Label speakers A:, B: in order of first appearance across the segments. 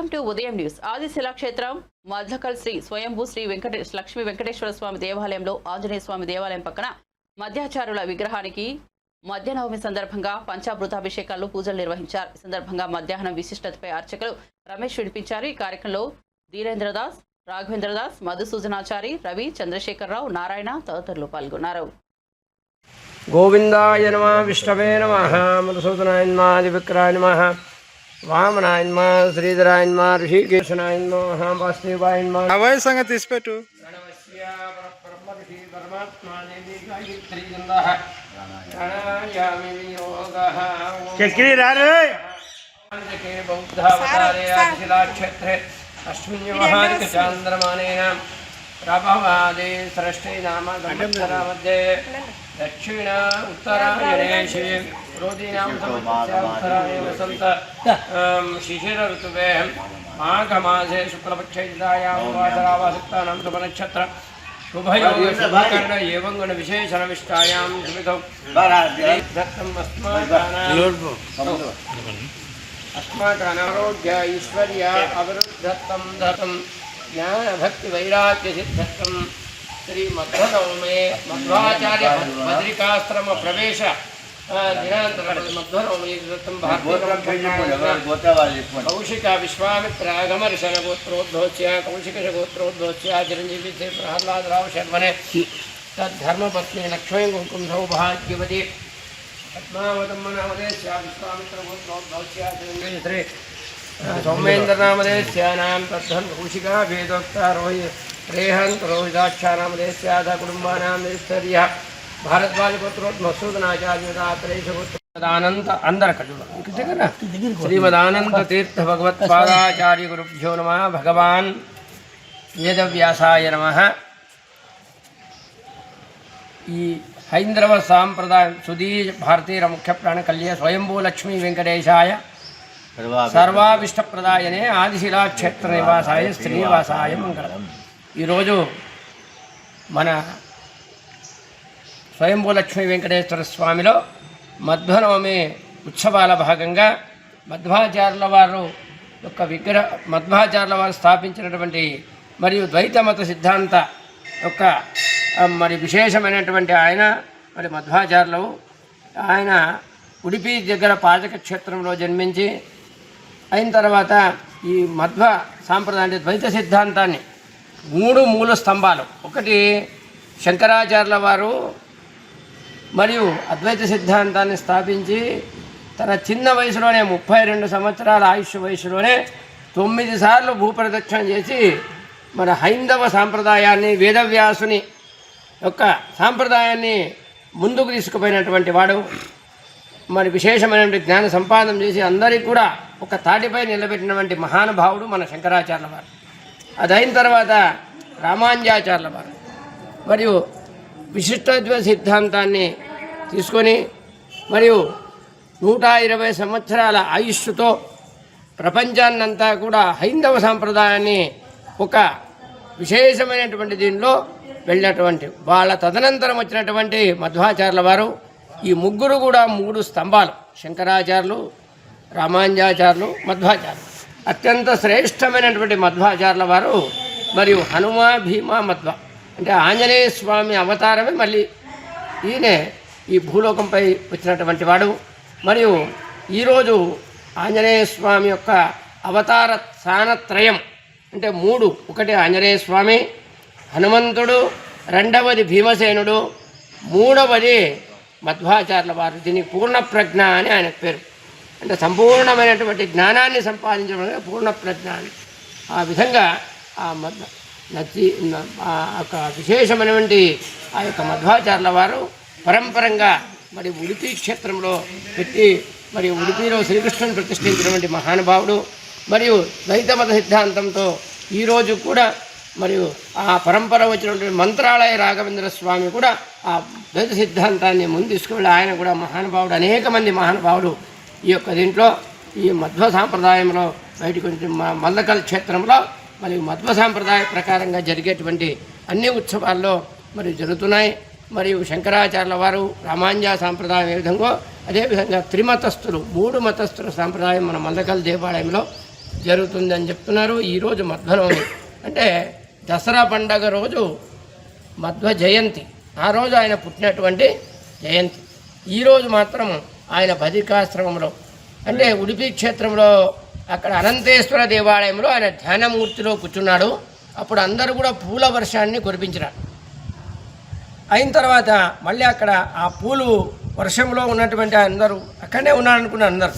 A: Welcome to Udayam news. Adishila క్షేత్రం మధ్లకల్ శ్రీ స్వయంభూ శ్రీ వెంకటేశ్ లక్ష్మీ వెంకటేశ్వర స్వామి దేవాలయంలో ఆంజనేయ స్వామి దేవాలయం పక్కన మధ్యాచారుల విగ్రహానికి మధ్యనవమి సందర్భంగా పంచామృతాభిషేకాలు పూజలు నిర్వహించారు. ఈ సందర్భంగా మధ్యాహ్నం విశిష్టతపై అర్చకులు రమేష్ వినిపించారు ఈ కార్యక్రమంలో ధీరేంద్రదాస్ రాఘవేంద్రదాస్ మధుసూదనాచారి రవి చంద్రశేఖరరావు నారాయణ తదితరులు పాల్గొన్నారు.
B: గోవిందాయ నమ విష్ణవే నమ మధుసూదనాయ నమ నమ. వామనాయ నమ శ్రీధరాయ నమ ఋషికేశనాయ నమ వాసుదేవాయ నమ
C: అవయ సంగతి తీసిపెట్టు
B: చక్రీ రారు! బౌద్ధావతారే ఆదిశిలాక్షేత్రే అస్మిన్ వ్యవహారిక చాంద్రమానేన. ప్రభవాదే సృష్టి నామ మధ్య దక్షిణ ఉత్తరాయణేషే రోదీనాం ఉత్తరాయణ వసంత. शिशिर शिशिरऋतुवे माघमासे शुक्लपक्षयुतायां शुभनक्षत्र शुभयोगकर्ण एवं गणविशेषणविष्टायां सुमितौ दत्तम् अस्माकानाम् अस्माकानारोग्य ज्ञानभक्तिवैराग्यसिद्धत्वं श्रीमध्वनौमे मध्वाचार्यभद्रिकाश्रमप्रवेश कौशिका विश्वामित्रागमर्शन गोत्रोद्धोच्या कौशिकश चिरंजीवी से प्रहलाद राव शर्मने तद्धर्मपत्नी लक्ष्मी कुंकुंधौ भाग्यवती पद्मावतम्मनामदेस्या विश्वामित्रगोत्रोद्धोच्या चिरञ्जीवी कौशिका वेदोक्ता रोहि रेहन्त रोहिताक्षानामदेस्याः कुटुम्बानां निस्तर्यः भारद्वाजपुत्रोत्मसूदनाचार्यदात्रेशपुत्रानन्त अंदर कजुल श्रीमदानंद तीर्थ भगवत्पादाचार्य गुरुभ्यो नमः भगवान् वेदव्यासाय नमः ఈ హైంద్రవ సాంప్రదాయం సుధీర్ భారతీయ ముఖ్య ప్రాణ కళ్యాణ స్వయంభూ లక్ష్మీ వెంకటేశాయ సర్వాభిష్టప్రదాయనే ఆదిశిలా క్షేత్ర నివాసాయ శ్రీనివాసాయ మంగళం ఈరోజు మన స్వయంభూ లక్ష్మీ వెంకటేశ్వర స్వామిలో మధ్వనవమి ఉత్సవాల భాగంగా మధ్వాచార్యుల వారు యొక్క విగ్రహ మధ్వాచార్యుల వారు స్థాపించినటువంటి మరియు ద్వైత మత సిద్ధాంత యొక్క మరి విశేషమైనటువంటి ఆయన మరి మధ్వాచార్యులు. ఆయన ఉడిపి దగ్గర పాజక క్షేత్రంలో జన్మించి అయిన తర్వాత ఈ మధ్వ సాంప్రదాయ ద్వైత సిద్ధాంతాన్ని మూడు మూల స్తంభాలు. ఒకటి శంకరాచార్యుల వారు మరియు అద్వైత సిద్ధాంతాన్ని స్థాపించి తన చిన్న వయసులోనే ముప్పై రెండు సంవత్సరాల ఆయుష్ వయసులోనే తొమ్మిది సార్లు భూప్రదక్షిణ చేసి మన హైందవ సాంప్రదాయాన్ని వేదవ్యాసుని యొక్క సాంప్రదాయాన్ని ముందుకు తీసుకుపోయినటువంటి వాడు. మరి విశేషమైనటువంటి జ్ఞాన సంపాదన చేసి అందరికీ కూడా ఒక తాటిపై నిలబెట్టినటువంటి మహానుభావుడు మన శంకరాచార్యుల వారు. అది అయిన తర్వాత రామాంజాచార్యుల వారు. మరియు విశిష్టద్వ సిద్ధాంతాన్ని తీసుకొని మరియు నూట ఇరవై సంవత్సరాల ఆయుష్తో ప్రపంచాన్నంతా కూడా హైందవ సాంప్రదాయాన్ని ఒక విశేషమైనటువంటి దీనిలో వెళ్ళినటువంటి వాళ్ళ తదనంతరం వచ్చినటువంటి మధ్వాచార్యుల వారు ఈ ముగ్గురు కూడా మూడు స్తంభాలు శంకరాచార్యులు రామాంజాచార్యులు మధ్వాచార్యులు. అత్యంత శ్రేష్టమైనటువంటి మధ్వాచార్యుల వారు మరియు హనుమ భీమ మధ్వ అంటే ఆంజనేయ స్వామి అవతారమే మళ్ళీ ఈయనే ఈ భూలోకంపై వచ్చినటువంటి వాడు. మరియు ఈరోజు ఆంజనేయ స్వామి యొక్క అవతార స్థానత్రయం అంటే మూడు. ఒకటి ఆంజనేయ స్వామి హనుమంతుడు రెండవది భీమసేనుడు మూడవది మధ్వాచార్యుల వారు. దీనికి పూర్ణ ప్రజ్ఞ అని ఆయన పేరు. అంటే సంపూర్ణమైనటువంటి జ్ఞానాన్ని సంపాదించడం అనేది పూర్ణ ప్రజ్ఞ అని. ఆ విధంగా ఆ మధ్వ నచ్చి ఒక విశేషమైనటువంటి ఆ యొక్క మధ్వాచార్యుల వారు పరంపరంగా మరి ఉడిపి క్షేత్రంలో పెట్టి మరి ఉడిపిలో శ్రీకృష్ణుని ప్రతిష్ఠించినటువంటి మహానుభావుడు మరియు ద్వైత మత సిద్ధాంతంతో ఈరోజు కూడా మరియు ఆ పరంపర వచ్చినటువంటి మంత్రాలయ రాఘవేంద్ర స్వామి కూడా ఆ ద్వైత సిద్ధాంతాన్ని ముందు తీసుకువెళ్ళి ఆయన కూడా మహానుభావుడు అనేక మంది మహానుభావుడు ఈ యొక్క దీంట్లో ఈ మధ్వ సాంప్రదాయంలో బయటకు వచ్చి మల్లకల్ క్షేత్రంలో మరియు మధ్వ సాంప్రదాయ ప్రకారంగా జరిగేటువంటి అన్ని ఉత్సవాల్లో మరి జరుగుతున్నాయి. మరియు శంకరాచార్యుల వారు రామాంజ సాంప్రదాయం ఏ విధంగా అదేవిధంగా త్రిమతస్థులు మూడు మతస్థుల సాంప్రదాయం మన మందకల్ దేవాలయంలో జరుగుతుందని చెప్తున్నారు ఈరోజు మధ్వనవమి అంటే దసరా పండగ రోజు మధ్వ జయంతి. ఆ రోజు ఆయన పుట్టినటువంటి జయంతి. ఈరోజు మాత్రం ఆయన బదికాశ్రమంలో అంటే ఉడిపి క్షేత్రంలో అక్కడ అనంతేశ్వర దేవాలయంలో ఆయన ధ్యానమూర్తిలో కూర్చున్నాడు. అప్పుడు అందరూ కూడా పూల వర్షాన్ని కురిపించినారు. అయిన తర్వాత మళ్ళీ అక్కడ ఆ పూలు వర్షంలో ఉన్నటువంటి అందరూ అక్కడనే ఉన్నారనుకున్నారు అందరూ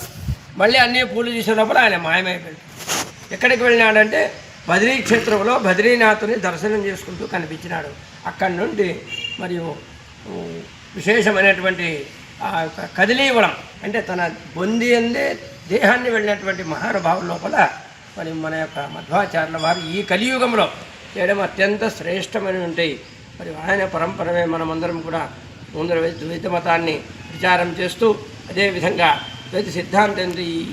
B: మళ్ళీ అన్ని పూలు తీసే లోపల ఆయన మాయమైపోయాడు. ఎక్కడికి వెళ్ళినాడంటే బద్రీ క్షేత్రంలో బద్రీనాథుని దర్శనం చేసుకుంటూ కనిపించినాడు. అక్కడి నుండి మరియు విశేషమైనటువంటి ఆ యొక్క కదిలీవడం అంటే తన బొంది అందే దేహాన్ని వెళ్ళినటువంటి మహానుభావుల లోపల మరి మన యొక్క మధ్వాచార్యుల వారు ఈ కలియుగంలో చేయడం అత్యంత శ్రేష్టమైన ఉంటాయి. మరి ఆయన పరంపరమే మనమందరం కూడా ముందర ద్వైత మతాన్ని విచారం చేస్తూ అదేవిధంగా ద్వైత సిద్ధాంతం ఈ